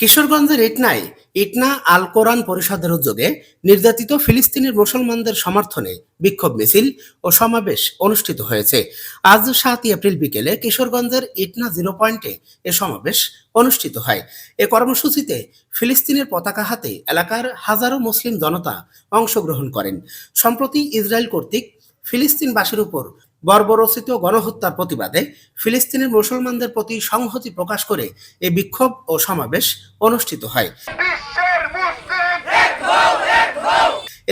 কিশোরগঞ্জের ইটনায় ইটনা আল কোরআন পরিষদের উদ্যোগে নির্যাতিত ফিলিস্তিনের মুসলমানদের সমর্থনে বিক্ষোভ মিছিল ও সমাবেশ অনুষ্ঠিত হয়েছে। আজ সাতই এপ্রিল বিকেলে কিশোরগঞ্জের ইটনা জিরো পয়েন্টে এ সমাবেশ অনুষ্ঠিত হয়। এ কর্মসূচিতে ফিলিস্তিনের পতাকা হাতে এলাকার হাজারো মুসলিম জনতা অংশগ্রহণ করেন। সম্প্রতি ইসরায়েল কর্তৃক ফিলিস্তিনবাসীর উপর বর্বরচিত গণহত্যার প্রতিবাদে ফিলিস্তিনের মুসলমানদের প্রতি সংহতি প্রকাশ করে এ বিক্ষোভ ও সমাবেশ অনুষ্ঠিত হয়।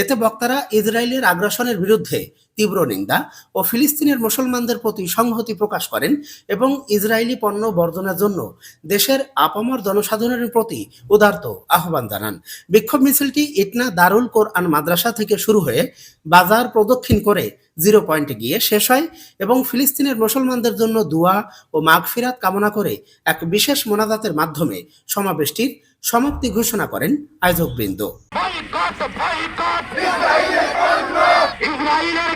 এতে বক্তারা ইসরায়েলের আগ্রাসনের বিরুদ্ধে তীব্র নিন্দা ও ফিলিস্তিনের মুসলমানদের প্রতি সংহতি প্রকাশ করেন এবং ইসরায়েলি পণ্য বর্জনের জন্য দেশের আপামর জনসাধারণের প্রতি উদার্ত আহ্বান জানান। বিক্ষোভ মিছিলটি ইটনা দারুল কোরআন মাদ্রাসা থেকে শুরু হয়ে বাজার প্রদক্ষিণ করে জিরো পয়েন্টে গিয়ে শেষ হয় এবং ফিলিস্তিনের মুসলমানদের জন্য দোয়া ও মাগফিরাত কামনা করে এক বিশেষ মোনাজাতের মাধ্যমে সমাবেশটির সমাপ্তি ঘোষণা করেন আয়োজকবৃন্দ। ইসরায়েলের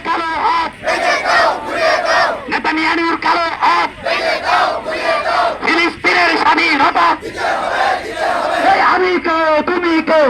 আমি কে তুমি কে